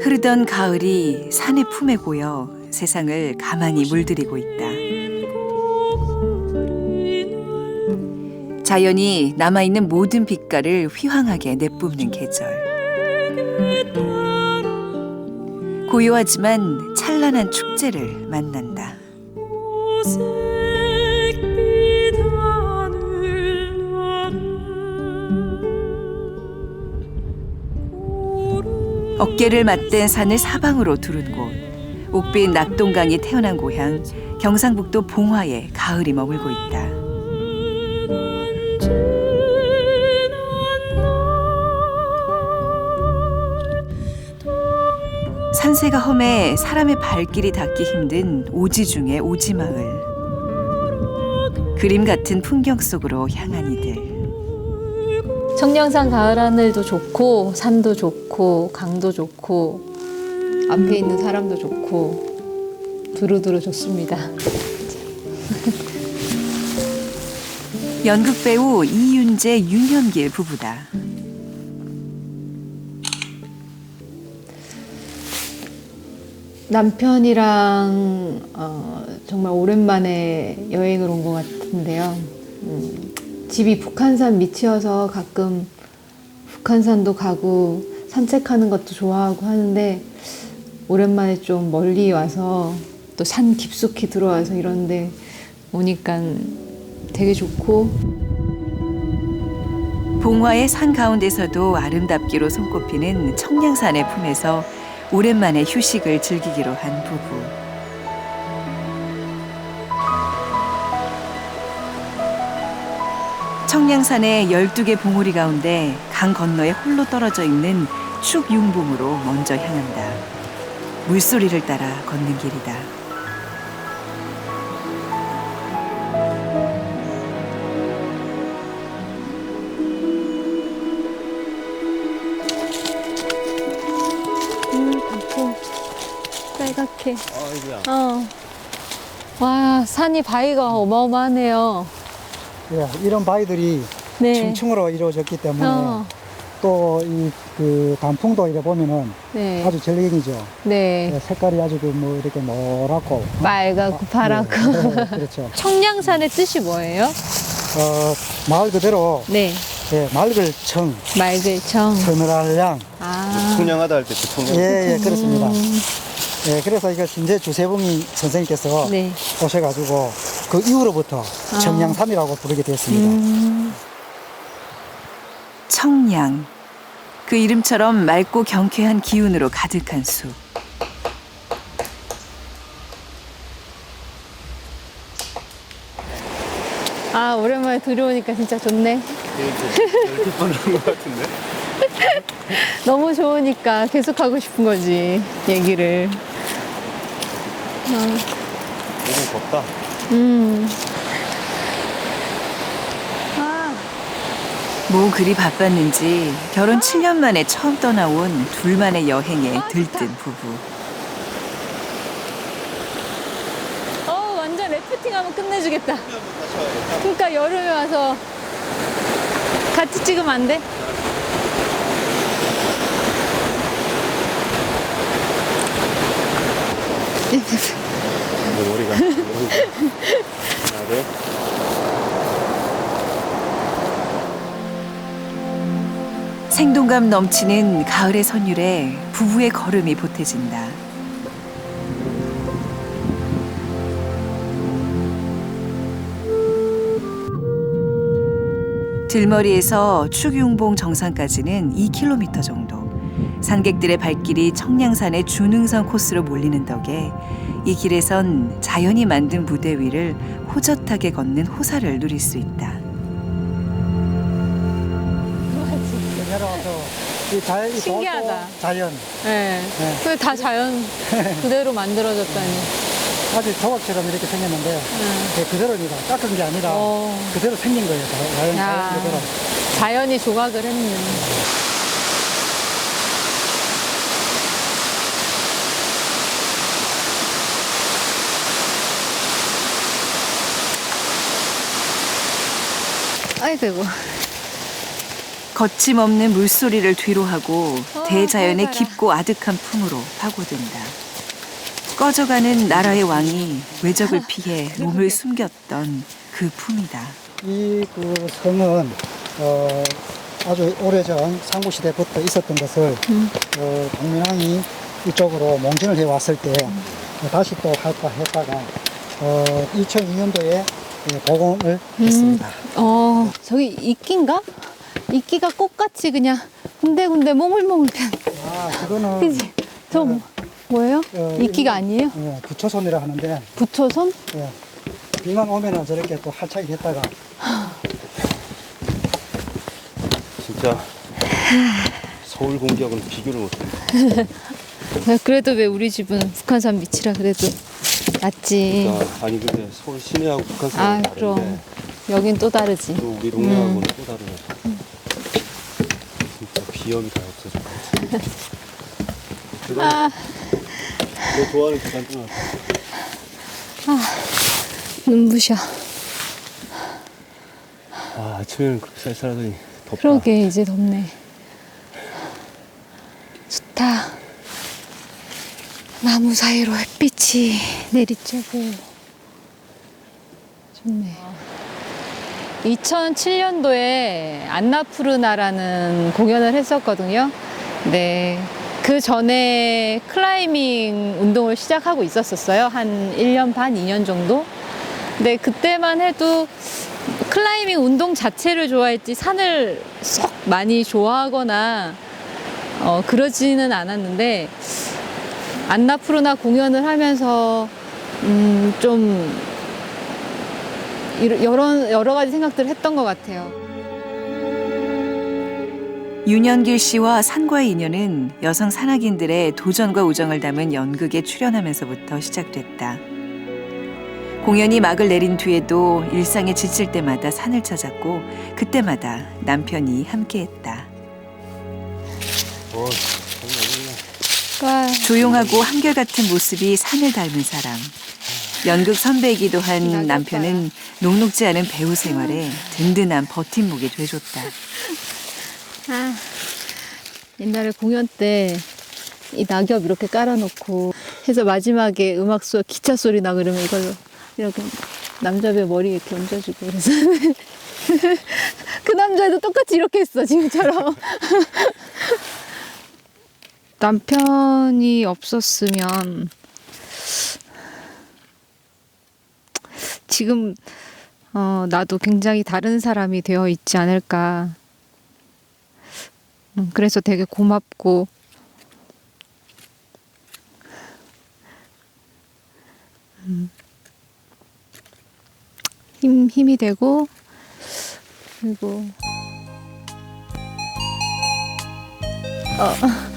흐르던 가을이 산의 품에 고여 세상을 가만히 물들이고 있다. 자연이 남아있는 모든 빛깔을 휘황하게 내뿜는 계절. 고요하지만 찬란한 축제를 만난다. 어깨를 맞댄 산을 사방으로 두른 곳. 옥빈 낙동강이 태어난 고향 경상북도 봉화에 가을이 머물고 있다. 산세가 험해 사람의 발길이 닿기 힘든 오지 중의 오지 마을. 그림 같은 풍경 속으로 향한 이들. 청량산 가을 하늘도 좋고 산도 좋고 강도 좋고 앞에 있는 사람도 좋고 두루두루 좋습니다. 연극 배우 이윤재 윤현길 부부다. 남편이랑 어, 정말 오랜만에 여행을 온 것 같은데요. 음, 집이 북한산 밑이어서 가끔 북한산도 가고 산책하는 것도 좋아하고 하는데 오랜만에 좀 멀리 와서 또 산 깊숙이 들어와서 이런데 오니까 되게 좋고 봉화의 산 가운데서도 아름답기로 손꼽히는 청량산의 품에서 오랜만에 휴식을 즐기기로 한 부부. 청량산의 12개 봉우리 가운데 강 건너에 홀로 떨어져 있는 축융봉으로 먼저 향한다. 물소리를 따라 걷는 길이다. 음, 빨갛게 아이고야. 어. 와 산이 바위가 어마어마하네요. 예, 이런 바위들이 네. 층층으로 이루어졌기 때문에 어. 또 이 그 단풍도 이래 보면은 네. 아주 절경이죠. 네. 예, 색깔이 아주 그 뭐 이렇게 노랗고 빨갛고 파랗고. 예, 그렇죠. 청량산의 뜻이 뭐예요? 어, 마을 그대로 네. 예, 맑을 청, 말글청. 서늘할 양. 아. 풍량하다 할 때 그 풍량. 예, 예, 그렇습니다. 음, 예, 그래서 이거 신재 주세봉이 선생님께서 네. 오셔가지고 그 이후로부터 아. 청량산이라고 부르게 됐습니다. 음. 청량. 그 이름처럼 맑고 경쾌한 기운으로 가득한 숲. 아 오랜만에 들어오니까 진짜 좋네. 이렇게 뻔한 것 같은데? 너무 좋으니까 계속 하고 싶은 거지 얘기를. 너무 덥다. 음. 뭐 그리 바빴는지 결혼 7년 만에 처음 떠나온 둘만의 여행에 들뜬 부부. 어 완전 래프팅하면 끝내주겠다. 그러니까 여름에 와서 같이 찍으면 안 돼? 생동감 넘치는 가을의 선율에 부부의 걸음이 보태진다. 들머리에서 축용봉 정상까지는 2km 정도. 산객들의 발길이 청량산의 준흥선 코스로 몰리는 덕에 이 길에선 자연이 만든 무대 위를 호젓하게 걷는 호사를 누릴 수 있다. 이 자연, 이 신기하다. 자연. 네. 네. 그게 다 자연 그대로 만들어졌다니. 아주 조각처럼 이렇게 생겼는데 네. 예, 그대로입니다. 깎은 게 아니라 어. 그대로 생긴 거예요. 자- 자연, 야. 자연 그대로. 자연이 조각을 했네. 아이 되고 거침없는 물소리를 뒤로하고 어, 대자연의. 깊고 아득한 품으로 파고든다. 꺼져가는 나라의 왕이 외적을 피해 몸을 숨겼던 그 품이다. 이 그 성은 어, 아주 오래전 삼국시대부터 있었던 것을 음. 어, 동민왕이 이쪽으로 몽진을 해왔을 때 어, 다시 또 할까 했다가 어, 2002년도에 복원을 음. 했습니다. 어, 저기 이끼인가? 이끼가 꽃같이 그냥 군데군데 몽글몽글 편. 아, 그거는 그지? 저 뭐- 뭐예요? 어, 이끼가 아니에요? 예, 부초손이라 하는데 부초손? 예, 비만 오면은 저렇게 또 활착이 됐다가 진짜 서울 공격은 비교를 못해. 야, 그래도 왜 우리 집은 북한산 밑이라 그래도 낫지. 그러니까 아니 근데 서울 시내하고 북한 아, 다른데 그럼. 여긴 또 다르지. 또 우리 동네하고는 또 다르네. 비염이 다. 그거 아, 너 좋아하는 계란 또 나왔다. 눈부셔. 아 아침에는 그렇게 쌀쌀하더니 덥다. 그러게, 이제 덥네. 좋다. 나무 사이로 햇빛이 내리쬐고. 좋네. 2007년도에 안나푸르나라는 공연을 했었거든요. 네. 그 전에 클라이밍 운동을 시작하고 있었었어요. 한 1년 반, 2년 정도. 근데 그때만 해도 클라이밍 운동 자체를 좋아했지 산을 썩 많이 좋아하거나 어, 그러지는 않았는데 안나푸르나 공연을 하면서 음, 좀 여러 여러 가지 생각들을 했던 것 같아요. 윤현길 씨와 산과의 인연은 여성 산악인들의 도전과 우정을 담은 연극에 출연하면서부터 시작됐다. 공연이 막을 내린 뒤에도 일상에 지칠 때마다 산을 찾았고 그때마다 남편이 함께했다. 어. 조용하고 한결같은 모습이 산을 닮은 사람. 연극 선배이기도 한. 남편은 녹록지 않은 배우 생활에 든든한 버팀목이 돼줬다. 아, 옛날에 공연 때 이 낙엽 이렇게 깔아놓고 해서 마지막에 음악 소 기차 소리 나 그러면 이걸로 이렇게 남자 배 머리 이렇게 얹어주고 그래서 그 남자도 똑같이 이렇게 했어 지금처럼 남편이 없었으면 지금 어, 나도 굉장히 다른 사람이 되어 있지 않을까. 음, 그래서 되게 고맙고. 음, 힘 힘이 되고 그리고. 바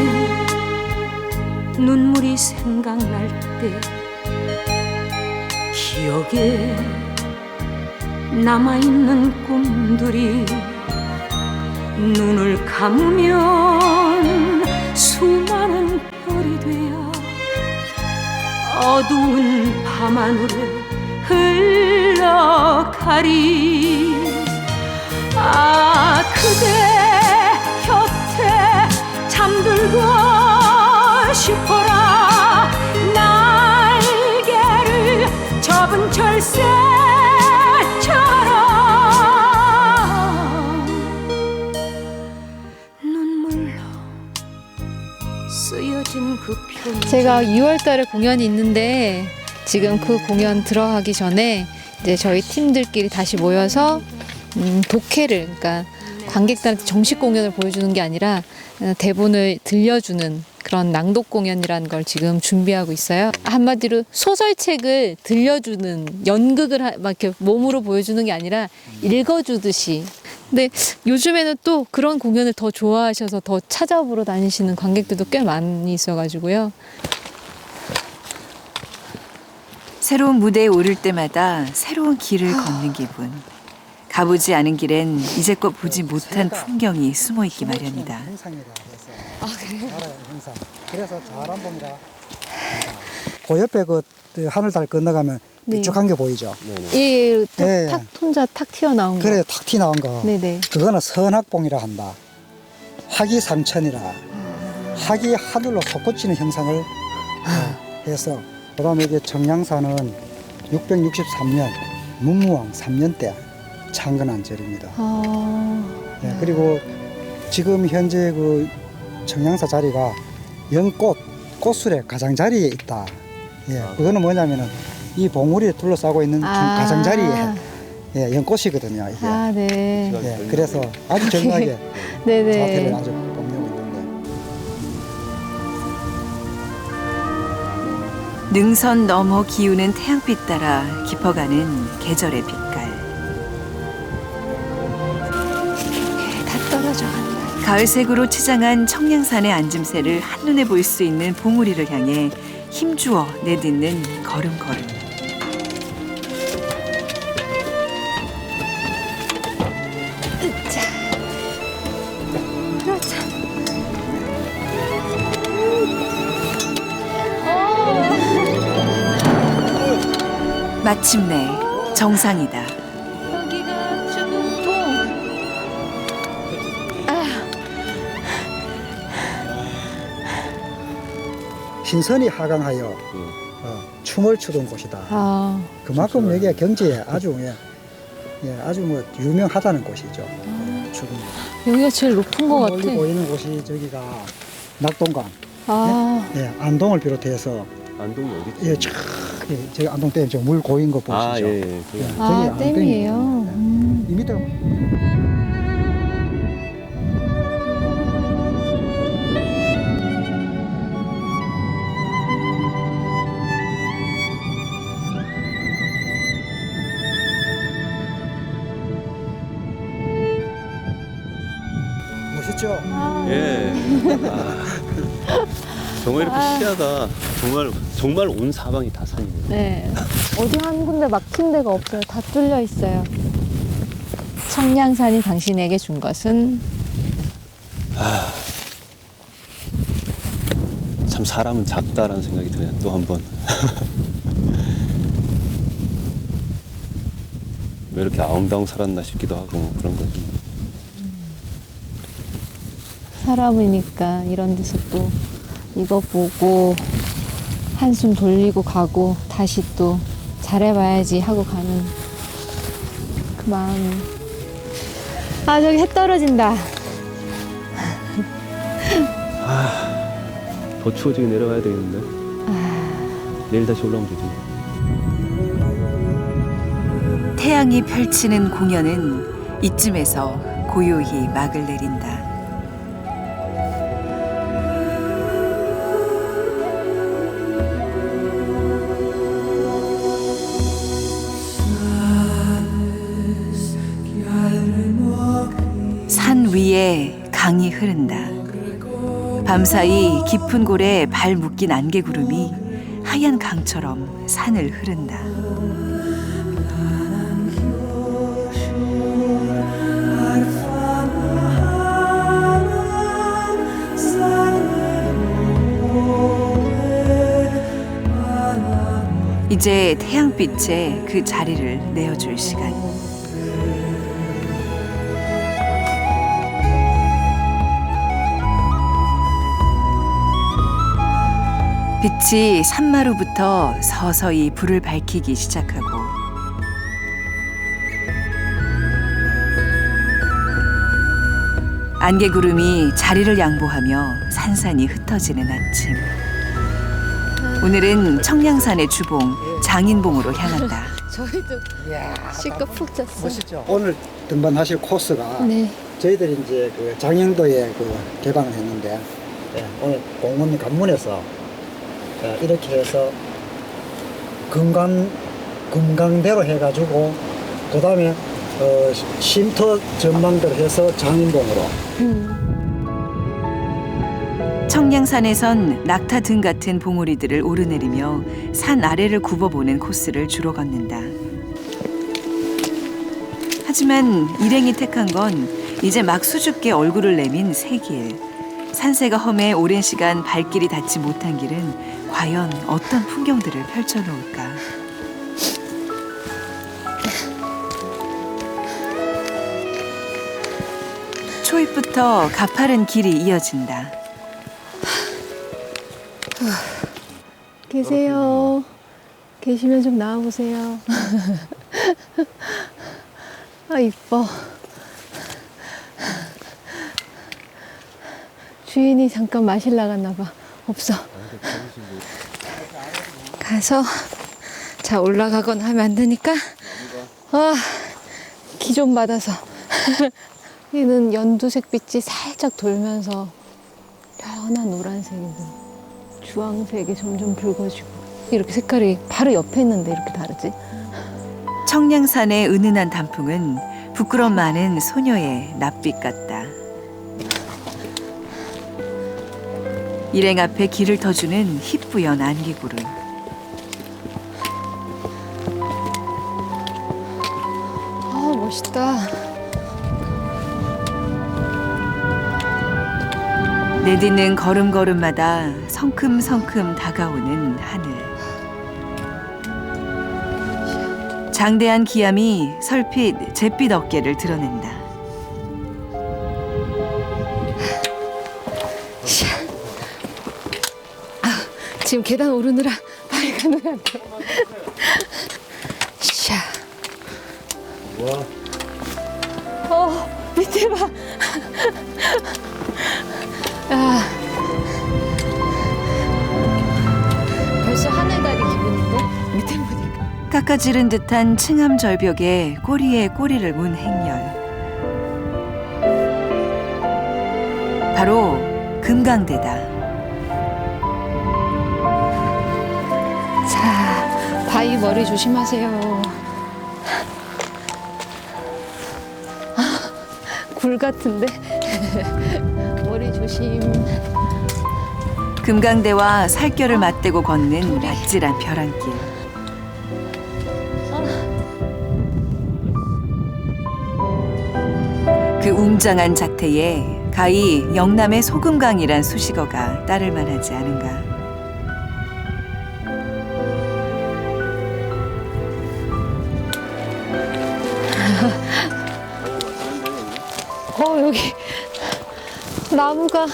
눈물이 생각날 때 기억에 남아있는 꿈들이 눈을 감으면 수많은 별이 되어 어두운 밤하늘을 흘러가리. 아 그대 제가 2월 달에 공연이 있는데 지금 그 공연 들어가기 전에 이제 저희 팀들끼리 다시 모여서 음, 독해를 그러니까 관객들한테 정식 공연을 보여주는 게 아니라 어, 대본을 들려주는 그런 낭독 공연이라는 걸 지금 준비하고 있어요. 한마디로 소설책을 들려주는 연극을 하- 막 이렇게 몸으로 보여주는 게 아니라 읽어주듯이. 근데 요즘에는 또 그런 공연을 더 좋아하셔서 더 찾아보러 다니시는 관객들도 꽤 많이 있어가지고요. 새로운 무대에 오를 때마다 새로운 길을 걷는 기분. 가보지 않은 길엔 이제껏 보지 못한 풍경이 숨어 있기 마련이다. 아 그래요? 알아요 행상. 그래서 자란봉이라. 그 옆에 그 하늘달 건너가면 네. 삐쭉한 게 보이죠. 이 탁, 네. 탁 혼자 탁 튀어나온 거. 그래 탁티 나온 거. 네네. 그거는 선악봉이라 한다. 화기상천이라. 화기 하늘로 솟구치는 형상을 어, 해서 그다음에 이게 정량사는 663년 문무왕 3년 때 창건한 절입니다. 아, 예, 그리고 지금 현재 그 청량사 자리가 연꽃 꽃술의 가장자리에 있다. 예, 그거는 뭐냐면은 이 봉우리에 둘러싸고 있는 아. 가장자리에 예, 연꽃이거든요. 이게. 아, 네. 예, 그래서 아주 정확하게 네네. 자태를 아주 뽐내고 있는데 능선 너머 기우는 태양빛 따라 깊어가는 계절의 빛깔. 다 떨어져 간다. 가을색으로 치장한 청량산의 앉음새를 한눈에 볼 수 있는 봉우리를 향해 힘주어 내딛는 걸음걸음. 그렇죠. 마침내 정상이다. 신선이 하강하여 어, 춤을 추던 곳이다. 아, 그만큼 여기가 경제에 아주 예, 예, 아주 뭐 유명하다는 곳이죠. 예, 죽음. 여기가 제일 높은 것 같아. 멀리 보이는 곳이 저기가 낙동강, 아, 예, 안동을 비롯해서 안동이 어디? 예, 쫙 예, 저기 안동 댐저물 고인 거 보시죠. 아, 예, 예. 예, 그아 저기 댐이에요. 안동이거든요. 음. 이 밑에 있죠? 아, 예. 아, 정말 이렇게 아. 시야가 정말 정말 온 사방이 다 산이네요. 네. 어디 한 군데 막힌 데가 없어요. 다 뚫려 있어요. 청량산이 당신에게 준 것은 참 사람은 작다라는 생각이 드네요. 또 한 번. 왜 이렇게 아웅다웅 살았나 싶기도 하고 뭐 그런 거지. 사람이니까 이런 데서 또 이거 보고 한숨 돌리고 가고 다시 또 잘해봐야지 하고 가는 그 마음이 아 저기 해 떨어진다 더 추워지게 내려가야 되겠는데. 내일 다시 올라오면 되지. 태양이 펼치는 공연은 이쯤에서 고요히 막을 내린다. 흐른다. 밤사이 깊은 골에 발 묶인 안개구름이 하얀 강처럼 산을 흐른다. 이제 태양빛에 그 자리를 내어줄 시간. 빛이 산마루부터 서서히 불을 밝히기 시작하고 안개구름이 자리를 양보하며 산산이 흩어지는 아침. 오늘은 청량산의 주봉 장인봉으로 향한다. 저희도 이야, 실컷 푹 잤어요 멋있죠? 오늘 등반하실 코스가 네 저희들이 이제 그 장영도에 그 개방을 했는데 예, 오늘 공원 관문에서 자, 이렇게 해서 금강 금강대로 해가지고 그 다음에 어, 쉼터 전망대로 해서 장인봉으로 청량산에선 낙타 등 같은 봉우리들을 오르내리며 산 아래를 굽어보는 코스를 주로 걷는다. 하지만 일행이 택한 건 이제 막 수줍게 얼굴을 내민 새길. 산세가 험해 오랜 시간 발길이 닿지 못한 길은 과연 어떤 풍경들을 펼쳐놓을까. 초입부터 가파른 길이 이어진다. 계세요. 계시면 좀 나와보세요. 아, 이뻐. 주인이 잠깐 마실 나갔나 봐. 없어. 가서 자 올라가거나 하면 안 되니까 아, 기 좀 받아서 얘는 연두색 빛이 살짝 돌면서 연한 노란색이고 주황색이 점점 붉어지고 이렇게 색깔이 바로 옆에 있는데 이렇게 다르지? 청량산의 은은한 단풍은 부끄럼 많은 소녀의 낯빛 같다. 일행 앞에 길을 터주는 희뿌연 안개구름. 아 멋있다. 내딛는 걸음걸음마다 성큼성큼 다가오는 하늘. 장대한 기암이 설핏 잿빛 어깨를 드러낸다. 지금 계단 오르느라 발이 가느라 안 돼. 샤. 와, 어 밑에 봐. 아. 벌써 하늘다리 기분인데 밑에 보니까. 깎아지른 듯한 층암 절벽에 꼬리에 꼬리를 문 행렬. 바로 금강대다. 머리 조심하세요. 아, 굴 같은데? 머리 조심. 금강대와 살결을 맞대고 걷는 낯질한 벼랑길. 그 웅장한 자태에 가히 영남의 소금강이란 수식어가 따를 만하지 않은가. 어, 여기 나무가.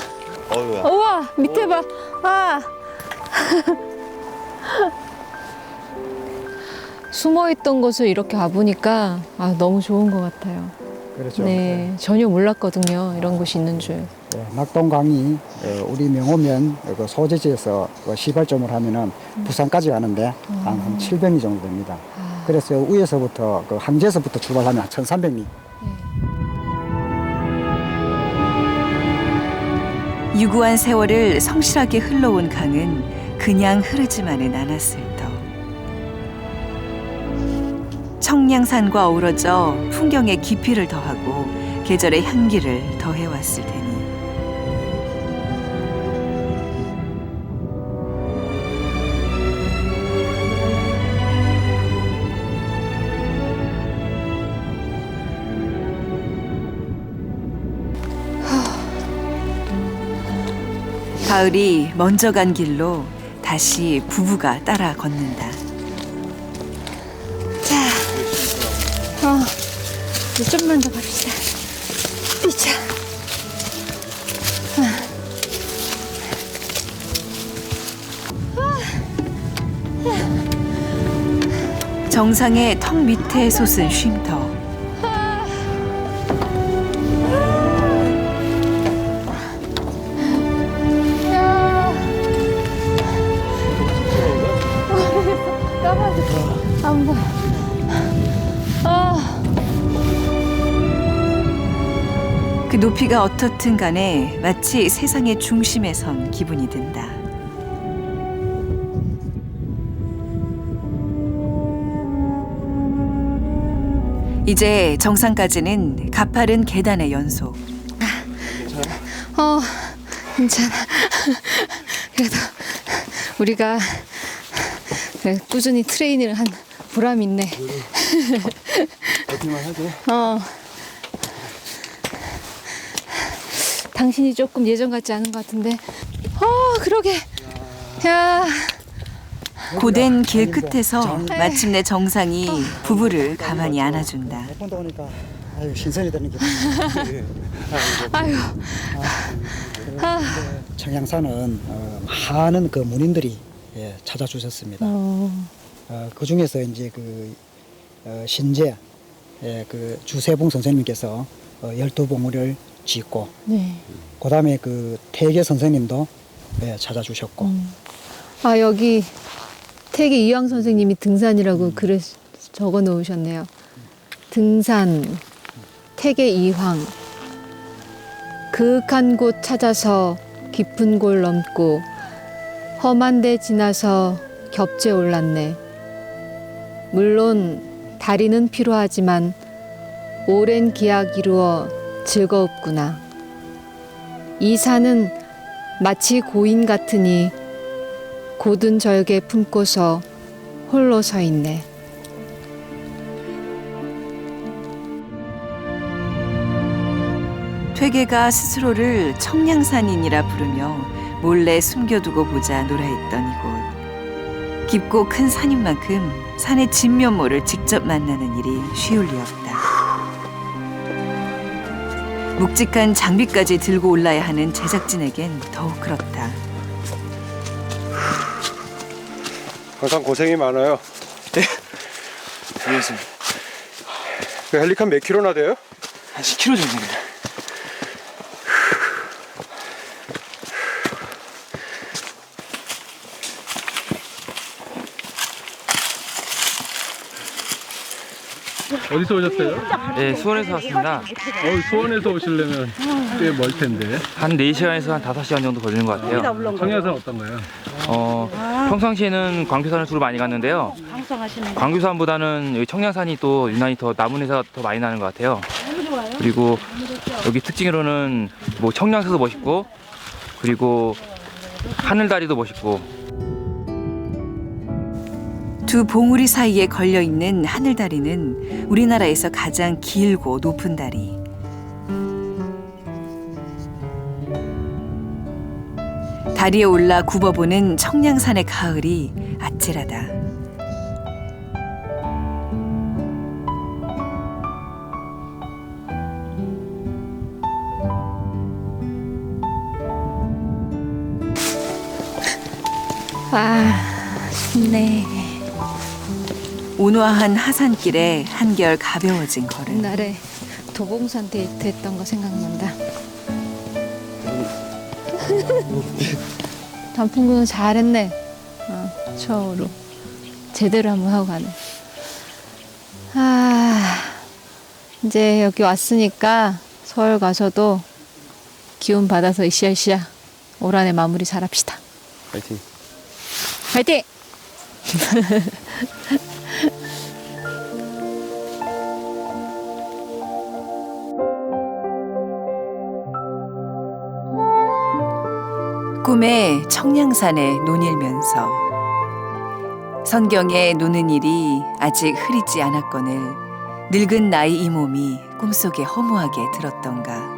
어우야. 우와, 밑에 봐. 아. 숨어 있던 곳을 이렇게 와보니까 아, 너무 좋은 것 같아요. 그렇죠. 네, 전혀 몰랐거든요. 이런 곳이 있는 줄. 네, 낙동강이 어, 우리 명호면 그 소재지에서 그 시발점을 하면은 부산까지 가는데 한, 한 700리 정도 됩니다. 아, 그래서 위에서부터 그 항제에서부터 출발하면 1,300리. 유구한 세월을 성실하게 흘러온 강은 그냥 흐르지만은 않았을 터. 청량산과 어우러져 풍경의 깊이를 더하고 계절의 향기를 더해왔을 테니. 가을이 먼저 간 길로 다시 부부가 따라 걷는다. 어, 이제 좀만 더 갑시다. 이자. 정상의 턱 밑에 솟은 쉼터. 높이가 어떻든 간에 마치 세상의 중심에 선 기분이 든다. 이제 정상까지는 가파른 계단의 연속. 어, 괜찮아. 그래도 우리가 꾸준히 트레이닝을 한 보람 있네. 어디만 하지? 어. 당신이 조금 예전 같지 않은 것 같은데. 어, 그러게. 야, 고된 길. 끝에서 정- 마침내 정상이 부부를 가만히 안아준다. 몇 번도 오니까 아유 신선이 되는 기분. 아유, 아. 청양산은 어, 많은 그 문인들이 예, 찾아주셨습니다. 어, 어, 그 중에서 이제 그 어, 신제 예, 그 주세봉 선생님께서 어, 열두 봉우를 짓고 네. 그다음에 그 태계 선생님도 예, 찾아주셨고 음. 아 여기 태계 이황 선생님이 등산이라고 글을 적어 놓으셨네요. 등산 태계 이황 그윽한 곳 찾아서 깊은 골 넘고 험한 데 지나서 겹제 올랐네. 물론 다리는 필요하지만 오랜 기약 이루어 즐거웠구나. 이 산은 마치 고인 같으니 고든 절개 품고서 홀로 서 있네. 퇴계가 스스로를 청량산인이라 부르며 몰래 숨겨두고 보자 노라했던 이곳. 깊고 큰 산인 만큼 산의 진면모를 직접 만나는 일이 쉬울 리 없다. 묵직한 장비까지 들고 올라야 하는 제작진에겐 더욱 그렇다. 항상 고생이 많아요. 알겠습니다. 그 헬리칸 몇 킬로나 돼요? 한 10kg 정도입니다. 어디서 오셨어요? 네, 수원에서 왔습니다. 어, 수원에서 오시려면 꽤 멀 텐데. 한 4시간에서 한 5시간 정도 걸리는 것 같아요. 청양산 어떤가요? 어, 평상시에는 광교산을 주로 많이 갔는데요. 광교산보다는 여기 청량산이 또 유난히 더 나무냄새가 더 많이 나는 것 같아요. 그리고 여기 특징으로는 뭐 청량새도 멋있고 그리고 하늘다리도 멋있고 두 봉우리 사이에 걸려 있는 하늘다리는 우리나라에서 가장 길고 높은 다리. 다리에 올라 굽어보는 청량산의 가을이 아찔하다. 아, 좋네. 온화한 하산길에 한결 가벼워진 걸음. 옛날에 도봉산 데이트 했던 거 생각난다. 단풍구는 잘했네. 어, 처음으로. 제대로 한번 하고 가네. 아, 이제 여기 왔으니까 서울 가서도 기운 받아서 으쌰으쌰 올 한해 마무리 잘합시다. 파이팅. 화이팅! 청량산에 논일면서 성경에 노는 일이 아직 흐리지 않았거늘 늙은 나이 이 몸이 꿈속에 허무하게 들었던가.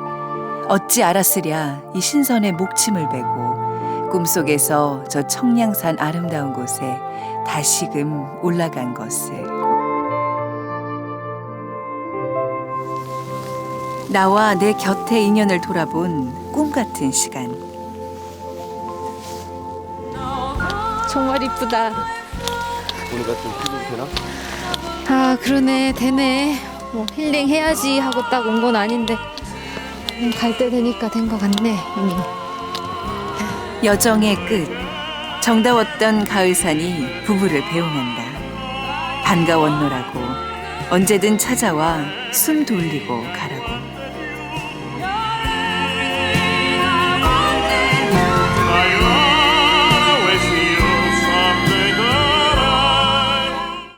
어찌 알았으랴 이 신선의 목침을 베고 꿈속에서 저 청량산 아름다운 곳에 다시금 올라간 것을. 나와 내 곁의 인연을 돌아본 꿈 같은 시간 정말 이쁘다. 오늘 같은 힐링 되나? 아 그러네. 되네. 뭐 힐링 해야지 하고 딱 온 건 아닌데. 갈 때 되니까 된 것 같네 이미. 여정의 끝. 정다웠던 가을산이 부부를 배웅한다. 반가웠노라고 언제든 찾아와 숨 돌리고 가라고